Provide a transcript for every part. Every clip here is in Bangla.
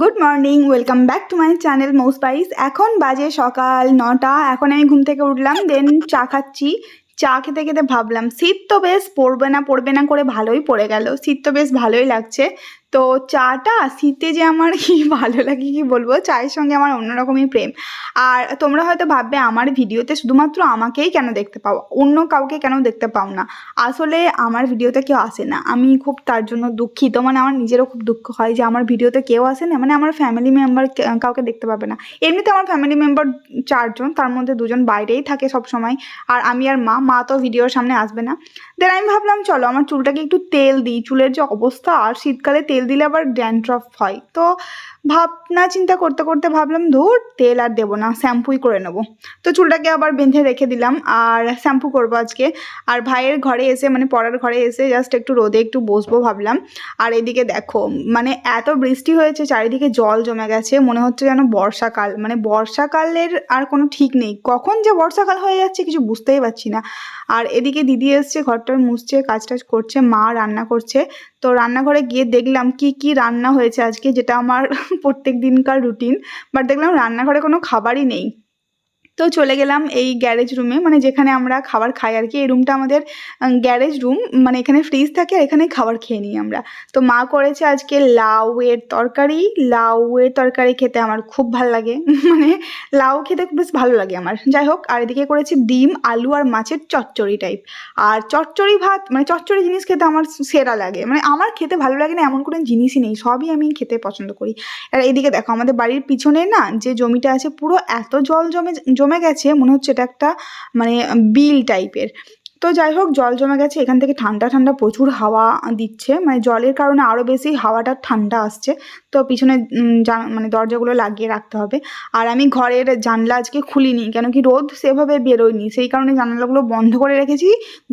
Good morning welcome back to my channel মৌসপাইস এখন বাজে সকাল নটা, এখন আমি ঘুম থেকে উঠলাম দেন চা খাচ্ছি। চা খেতে খেতে ভাবলাম, শীত তো বেশ পড়বে না পড়বে না করে ভালোই পড়ে গেল। শীত তো বেশ ভালোই লাগছে। তো চাটা শীতে যে আমার কি ভালো লাগে কি বলব? চায়ের সঙ্গে আমার অন্যরকমই প্রেম। আর তোমরা হয়তো ভাববে, আমার ভিডিওতে শুধুমাত্র আমাকেই কেন দেখতে পাও? অন্য কাউকে কেন দেখতে পাও না? আসলে আমার ভিডিওতে কেউ আসে না। আমি খুব তার জন্য দুঃখিত। মানে আমার নিজেরও খুব দুঃখ হয় যে আমার ভিডিওতে কেউ আসে না। মানে আমার ফ্যামিলি মেম্বার কাউকে দেখতে পাবে না। এমনিতে আমার ফ্যামিলি মেম্বার চারজন, তার মধ্যে দুজন বাইরেই থাকে সব সময় আর আমি আর মা মা তো ভিডিওর সামনে আসবে না। দেন আমি ভাবলাম, চলো, আমার চুলটাকে একটু তেল দিই। চুলের যে অবস্থা, আর শীতকালে তেল দিলে আবার ড্যান্ড্রফ হয়। তো ভাবনা চিন্তা করতে করতে ভাবলাম, ধুর, তেল আর দেবো না, শ্যাম্পুই করে নেব। তো চুলটাকে আবার বেঁধে রেখে দিলাম আর শ্যাম্পু করব আজকে। আর ভাইয়ের ঘরে এসে মানে পড়ার ঘরে এসে জাস্ট একটু রোদে একটু বসবো ভাবলাম। আর এদিকে দেখো মানে এত বৃষ্টি হয়েছে, চারিদিকে জল জমে গেছে, মনে হচ্ছে যেন বর্ষাকাল। মানে বর্ষাকালের আর কোনো ঠিক নেই। কখন যে বর্ষাকাল হয়ে যাচ্ছে কিছু বুঝতেই পারছি না। আর এদিকে দিদি এসছে, ঘরটার মুছছে কাজ টাজ করছে, মা রান্না করছে। তো রান্নাঘরে গিয়ে দেখলাম কি কি রান্না হয়েছে আজকে, যেটা আমার প্রত্যেক দিনকার রুটিন বাট দেখলাম রান্নাঘরে কোনো খাবারই নেই। তো চলে গেলাম এই গ্যারেজ রুমে মানে যেখানে আমরা খাবার খাই আর কি, এই রুমটা আমাদের গ্যারেজ রুম মানে এখানে ফ্রিজ থাকে আর এখানে খাবার খেয়ে নিই আমরা। তো মা করেছে আজকে লাউয়ের তরকারি। লাউয়ের তরকারি খেতে আমার খুব ভালো লাগে। মানে লাউ খেতে বেশ ভালো লাগে আমার। যাই হোক, আর এদিকে করেছি ডিম, আলু আর মাছের চচ্চড়ি টাইপ আর চচ্চড়ি ভাত মানে চচ্চড়ি জিনিস খেতে আমার সেরা লাগে। মানে আমার খেতে ভালো লাগে না এমন কোনো জিনিসই নেই, সবই আমি খেতে পছন্দ করি। আর এদিকে দেখো, আমাদের বাড়ির পিছনে না যে জমিটা আছে, পুরো এত জল জমে জমে গেছে, মনে হচ্ছে এটা একটা মানে বিল টাইপের। তো যাই হোক, জল জমে গেছে, এখান থেকে ঠান্ডা ঠান্ডা প্রচুর হাওয়া দিচ্ছে। মানে জলের কারণে আরও বেশি হাওয়াটা ঠান্ডা আসছে। তো পিছনে মানে দরজাগুলো লাগিয়ে রাখতে হবে। আর আমি ঘরের জানলা আজকে খুলিনি, কেন কি রোদ সেভাবে বেরোয়নি। সেই কারণে জানলাগুলো বন্ধ করে রেখেছি।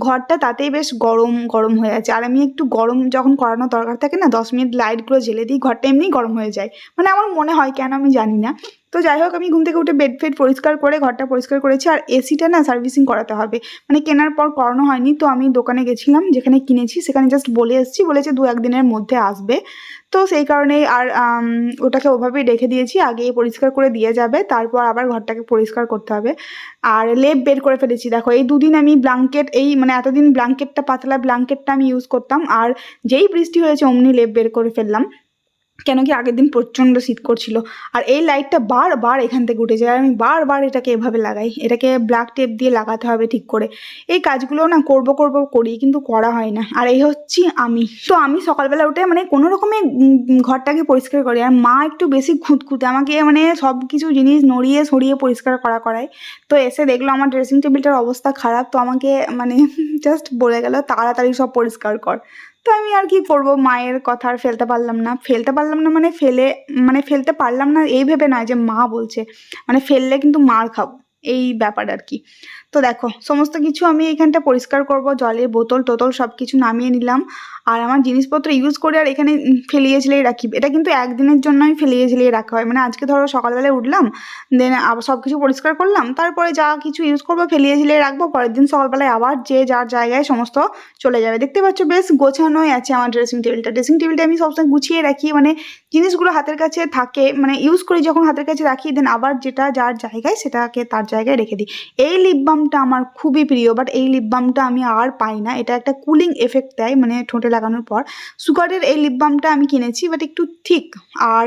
ঘরটা তাতেই বেশ গরম গরম হয়ে আছে। আর আমি একটু গরম যখন করানো দরকার থাকে না, দশ মিনিট লাইটগুলো জ্বেলে দিই, ঘরটা এমনি গরম হয়ে যায়। মানে আমার মনে হয়, কেন আমি জানি না। তো যাই হোক, আমি ঘুম থেকে উঠে বেড ফেড পরিষ্কার করে, ঘরটা পরিষ্কার করেছি আর এসিটা না সার্ভিসিং করাতে হবে। মানে কেনার পর করানো হয়নি, তো আমি দোকানে গেছিলাম, যেখানে কিনেছি, সেখানে জাস্ট বলে এসেছি, বলেছে দু একদিনের মধ্যে আসবে। তো সেই কারণেই আর ওটাকে ওভাবেই রেখে দিয়েছি আগে পরিষ্কার করে দিয়ে যাবে, তারপর আবার ঘরটাকে পরিষ্কার করতে হবে। আর লেপ বের করে ফেলেছি, দেখো, এই দুদিন আমি ব্ল্যাঙ্কেট এই মানে এতদিন ব্ল্যাঙ্কেটটা পাতলা ব্ল্যাঙ্কেটটা আমি ইউজ করতাম, আর যেই বৃষ্টি হয়েছে, অমনি লেপ বের করে ফেললাম। কেন কি আগের দিন প্রচণ্ড শীত করছিল। আর এই লাইটটা বারবার এখান থেকে উঠে যায়। আমি বারবার এটাকে এভাবে লাগাই। এটাকে ব্ল্যাক টেপ দিয়ে লাগাতে হবে ঠিক করে। এই কাজগুলো না করব করব, করি কিন্তু করা হয় না। আর এই হচ্ছি আমি। তো আমি সকালবেলা উঠে মানে কোনো রকমে ঘরটাকে পরিষ্কার করি। আর মা একটু বেশি খুঁতখুঁতে আমাকে মানে সব কিছু জিনিস নড়িয়ে সরিয়ে পরিষ্কার করা করায়। তো এসে দেখল আমার ড্রেসিং টেবিলটার অবস্থা খারাপ। তো আমাকে মানে জাস্ট বলে গেল, তাড়াতাড়ি সব পরিষ্কার কর। তো আমি আর কি করব? মায়ের কথা আর ফেলতে পারলাম না। ফেলতে পারলাম না মানে ফেলে মানে ফেলতে পারলাম না, এই ভেবে নয় যে মা বলছে। মানে ফেললে কিন্তু মার খাব। এই ব্যাপার আর কি। তো দেখো, সমস্ত কিছু আমি এখানটা পরিষ্কার করব, জলের বোতল টোতল সব কিছু নামিয়ে নিলাম। আর আমার জিনিসপত্র ইউজ করে আর এখানে ফেলিয়ে ঝেলিয়ে রাখি। এটা কিন্তু একদিনের জন্যই ফেলিয়ে ঝেলিয়ে রাখা হয়। মানে আজকে ধরো সকালবেলায় উঠলাম দেন আবার সব কিছু পরিষ্কার করলাম, তারপরে যা কিছু ইউজ করব, ফেলিয়ে ঝেলিয়ে রাখব, পরের দিন সকালবেলায় আবার যে যার জায়গায় সমস্ত চলে যাবে। দেখতে পাচ্ছ বেশ গোছানোই আছে আমার ড্রেসিং টেবিলটা ড্রেসিং টেবিলটা আমি সবসময় গুছিয়ে রাখি মানে জিনিসগুলো হাতের কাছে থাকে মানে ইউজ করি যখন হাতের কাছে রাখি দেন আবার যেটা যার জায়গায় সেটাকে তার জায়গায় রেখে দিই। এই লিপ বামটা আমার খুবই প্রিয় বাট এই লিপ বামটা আমি আর পাই না। এটা একটা কুলিং এফেক্ট দেয় মানে ঠোঁটে লাগানোর পর। সুগারের এই লিপ বামটা আমি কিনেছি বাট একটু থিক আর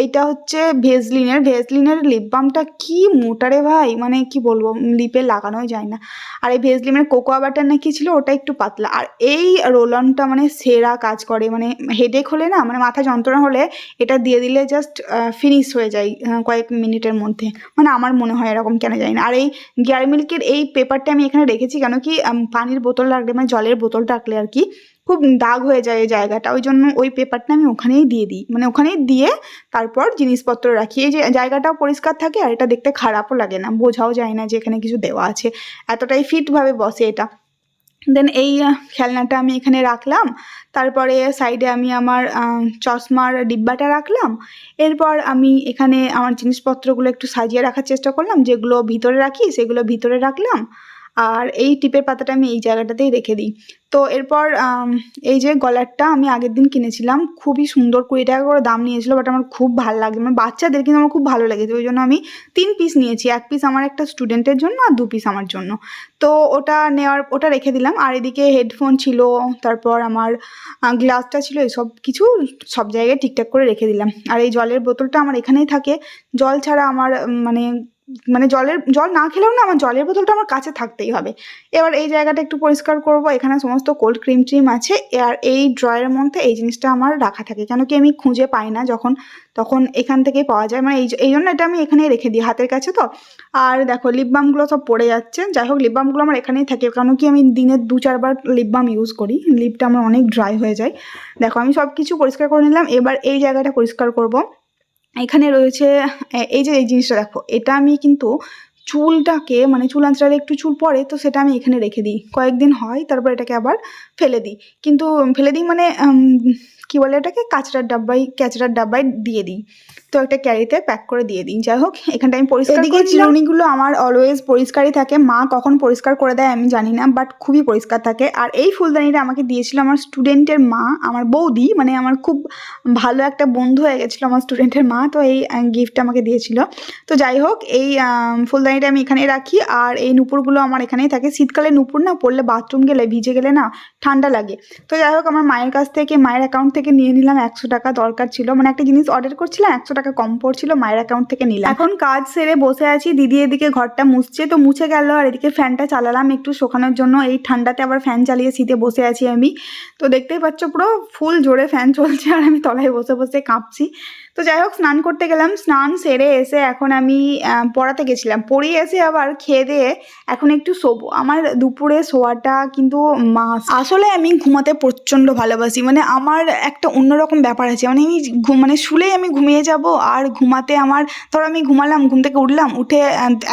এইটা হচ্ছে ভেজলিনের ভেজলিনের লিপ বামটা কি মোটারে ভাই? মানে কি বলব লিপে লাগানোই যায় না। আর এই ভেজলিনের কোকোয়া বাটার না কি ছিল, ওটা একটু পাতলা। আর এই রোলনটা মানে সেরা কাজ করে মানে হেডেক হলে না মানে মাথা যন্ত্রণা হলে এটা দিয়ে দিলে জাস্ট ফিনিশ হয়ে যায় কয়েক মিনিটের মধ্যে। মানে আমার মনে হয় এরকম কেন যায় না। আর এই গিয়ার মিল্কের এই পেপারটা আমি এখানে রেখেছি, কেন কি পানির বোতল রাখলে মানে জলের বোতল রাখলে আর কি খুব দাগ হয়ে যায় এই জায়গাটা। ওই জন্য ওই পেপারটা আমি ওখানেই দিয়ে দিই। মানে ওখানেই দিয়ে তারপর জিনিসপত্র রাখি। এই যে জায়গাটাও পরিষ্কার থাকে আর এটা দেখতে খারাপও লাগে না। বোঝাও যায় না যে এখানে কিছু দেওয়া আছে। এতটাই ফিটভাবে বসে এটা। দেন এই খেলনাটা আমি এখানে রাখলাম। তারপরে সাইডে আমি আমার চশমার ডিব্বাটা রাখলাম। এরপর আমি এখানে আমার জিনিসপত্রগুলো একটু সাজিয়ে রাখার চেষ্টা করলাম। যেগুলো ভিতরে রাখি, সেগুলো ভিতরে রাখলাম। আর এই টিপের পাতাটা আমি এই জায়গাটাতেই রেখে দিই। তো এরপর এই যে গলারটা আমি আগের দিন কিনেছিলাম, খুবই সুন্দর কুড়ি টাকা করে দাম নিয়েছিল বাট আমার খুব ভালো লাগে মানে বাচ্চাদের কিন্তু আমার খুব ভালো লেগেছে, ওই জন্য আমি তিন পিস নিয়েছি, এক পিস আমার একটা স্টুডেন্টের জন্য আর দু পিস আমার জন্য। তো ওটা নেওয়ার, ওটা রেখে দিলাম, আর এদিকে হেডফোন ছিল, তারপর আমার গ্লাসটা ছিল, এসব কিছু সব জায়গায় ঠিকঠাক করে রেখে দিলাম। আর এই জলের বোতলটা আমার এখানেই থাকে। জল ছাড়া আমার মানে মানে জলের, জল না খেলেও না, আমার জলের বোতলটা আমার কাছে থাকতেই হবে। এবার এই জায়গাটা একটু পরিষ্কার করব। এখানে সমস্ত কোল্ড ক্রিম ট্রিম আছে। আর এই ড্রয়ের মধ্যে এই জিনিসটা আমার রাখা থাকে। কেন কি আমি খুঁজে পাই না যখন, তখন এখান থেকেই পাওয়া যায়। মানে এই এই জন্য এটা আমি এখানেই রেখে দিই হাতের কাছে তো। আর দেখো লিপ বামগুলো সব পড়ে যাচ্ছে। যাই হোক লিপ বামগুলো আমার এখানেই থাকে। কেন কি আমি দিনে দু, চারবার লিপ বাম ইউজ করি। লিপটা আমার অনেক ড্রাই হয়ে যায়। দেখো, আমি সব কিছু পরিষ্কার করে নিলাম। এবার এই জায়গাটা পরিষ্কার করব। এখানে রয়েছে এই যে এই জিনিসটা দেখো এটা আমি কিন্তু চুলটাকে মানে চুল আঁচড়ালে একটু চুল পড়ে তো সেটা আমি এখানে রেখে দিই। কয়েকদিন হয় তারপর এটাকে আবার ফেলে দিই। কিন্তু ফেলে দিই মানে কি বলে এটাকে? কাঁচড়ার ডাব্বাই ক্যাচড়ার ডাব্বায় দিয়ে দিই। তো একটা ক্যারিতে প্যাক করে দিয়ে দিই। যাই হোক এখানটা আমি পরিষ্কার এদিকে এদিকে চিরুনিগুলো আমার অলওয়েজ পরিষ্কারই থাকে। মা কখন পরিষ্কার করে দেয় আমি জানি না বাট খুবই পরিষ্কার থাকে। আর এই ফুলদানিটা আমাকে দিয়েছিল আমার স্টুডেন্টের মা আমার বৌদি মানে আমার খুব ভালো একটা বন্ধু হয়ে গেছিল আমার স্টুডেন্টের মা তো এই গিফট আমাকে দিয়েছিল। তো যাই হোক এই আম, ফুলদানিটা আমি এখানে রাখি। আর এই নুপুরগুলো আমার এখানেই থাকে। শীতকালে নুপুর না পড়লে বাথরুম গেলে, ভিজে গেলে না ঠান্ডা লাগে। তো যাই হোক, আমার মায়ের কাছ থেকে, মায়ের অ্যাকাউন্ট থেকে নিয়ে নিলাম, একশো টাকা দরকার ছিল। মানে একটা জিনিস অর্ডার করছিলাম, একশো টাকা কম পড়ছিল, মায়ের অ্যাকাউন্ট থেকে নিলাম। এখন কাজ সেরে বসে আছি, দিদি এদিকে ঘরটা মুছছে, তো মুছে গেল। আর এদিকে ফ্যানটা চালালাম একটু শোকানোর জন্য। এই ঠান্ডাতে আবার ফ্যান চালিয়ে শীতে বসে আছি আমি। তো দেখতেই পাচ্ছ পুরো ফুল জোরে ফ্যান চলছে, আর আমি তলায় বসে বসে কাঁপছি। তো যাই হোক, স্নান করতে গেলাম। স্নান সেরে এসে এখন আমি পড়াতে গেছিলাম। পড়িয়ে এসে আবার খেয়ে দিয়ে এখন একটু শোবো। আমার দুপুরে শোয়াটা কিন্তু মাস আসলে আমি ঘুমাতে প্রচণ্ড ভালোবাসি। মানে আমার একটা অন্যরকম ব্যাপার আছে। মানে আমি মানে শুলেই আমি ঘুমিয়ে যাব আর ঘুমাতে আমার, ধরো আমি ঘুমালাম, ঘুম থেকে উঠলাম, উঠে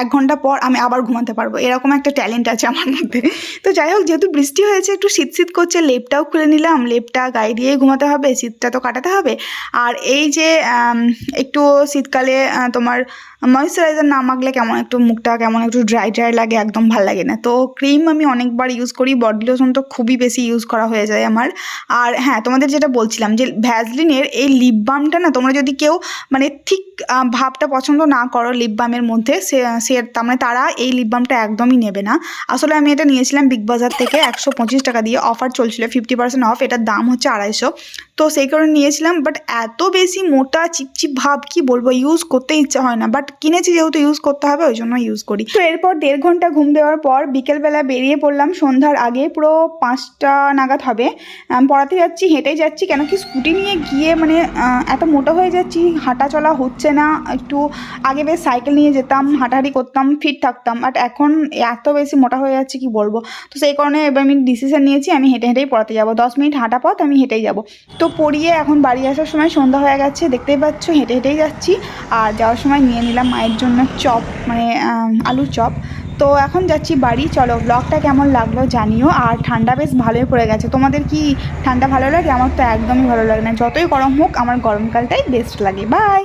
এক ঘণ্টা পর আমি আবার ঘুমাতে পারব। এরকম একটা ট্যালেন্ট আছে আমার মধ্যে। তো যাই হোক, যেহেতু বৃষ্টি হয়েছে, একটু শীত শীত করছে, লেপটাও খুলে নিলাম। লেপটা গায়ে দিয়েই ঘুমাতে হবে, শীতটা তো কাটাতে হবে। আর এই যে একটু শীতকালে তোমার ময়শ্চারাইজার না মাখলে কেমন? একটু মুখটা কেমন? একটু ড্রাই ড্রাই লাগে, একদম ভালো লাগে না। তো ক্রিম আমি অনেকবার ইউজ করি বডি লোশন তো খুবই বেশি ইউজ করা হয়ে যায় আমার। আর হ্যাঁ তোমাদের যেটা বলছিলাম যে ভ্যাজলিনের এই লিপ বামটা না, তোমরা যদি কেউ মানে ঠিক ভাবটা পছন্দ না করো লিপ বামের মধ্যে, সে সে, তার মানে তারা এই লিপ বামটা একদমই নেবে না। আসলে আমি এটা নিয়েছিলাম বিগ বাজার থেকে একশো পঁচিশ টাকা দিয়ে অফার চলছিল ফিফটি পার্সেন্ট অফ এটার দাম হচ্ছে আড়াইশো। তো সেই কারণে নিয়েছিলাম বাট এত বেশি মোটা চিপচিপ ভাব কি বলব ইউজ করতে ইচ্ছা হয় না বাট কিনেছি যেহেতু ইউজ করতে হবে, ওই জন্য ইউজ করি। তো এরপর দেড় ঘণ্টা ঘুম দেওয়ার পর বিকেলবেলা বেরিয়ে পড়লাম, সন্ধ্যার আগে পুরো পাঁচটা নাগাদ হবে। পড়াতে যাচ্ছি, হেঁটেই যাচ্ছি, কেন কি স্কুটি নিয়ে গিয়ে মানে এত মোটা হয়ে যাচ্ছি, হাঁটা চলা হচ্ছে না, একটু আগে বেশ সাইকেল নিয়ে যেতাম, হাঁটাহাঁটি করতাম ফিট থাকতাম বাট এখন এত বেশি মোটা হয়ে যাচ্ছে কি বলব? তো সেই কারণে এবার আমি ডিসিশন নিয়েছি, আমি হেঁটে হেঁটেই পড়াতে যাব। দশ মিনিট হাঁটা পথ, আমি হেঁটেই যাব। তো পড়িয়ে এখন বাড়ি আসার সময় সন্ধ্যা হয়ে গেছে, দেখতেই পাচ্ছ, হেঁটে হেঁটেই যাচ্ছি। আর যাওয়ার সময় নিয়ে নিলাম মায়ের জন্য চপ মানে আলুর চপ। তো এখন যাচ্ছি বাড়ি, চলো ব্লগটা কেমন লাগল জানিও। আর ঠান্ডা বেশ ভালোই পড়ে গেছে। তোমাদের কি ঠান্ডা ভালো লাগে? আমার তো একদমই ভালো লাগে না। যতই গরম হোক, আমার গরমকালটাই বেস্ট লাগে। বাই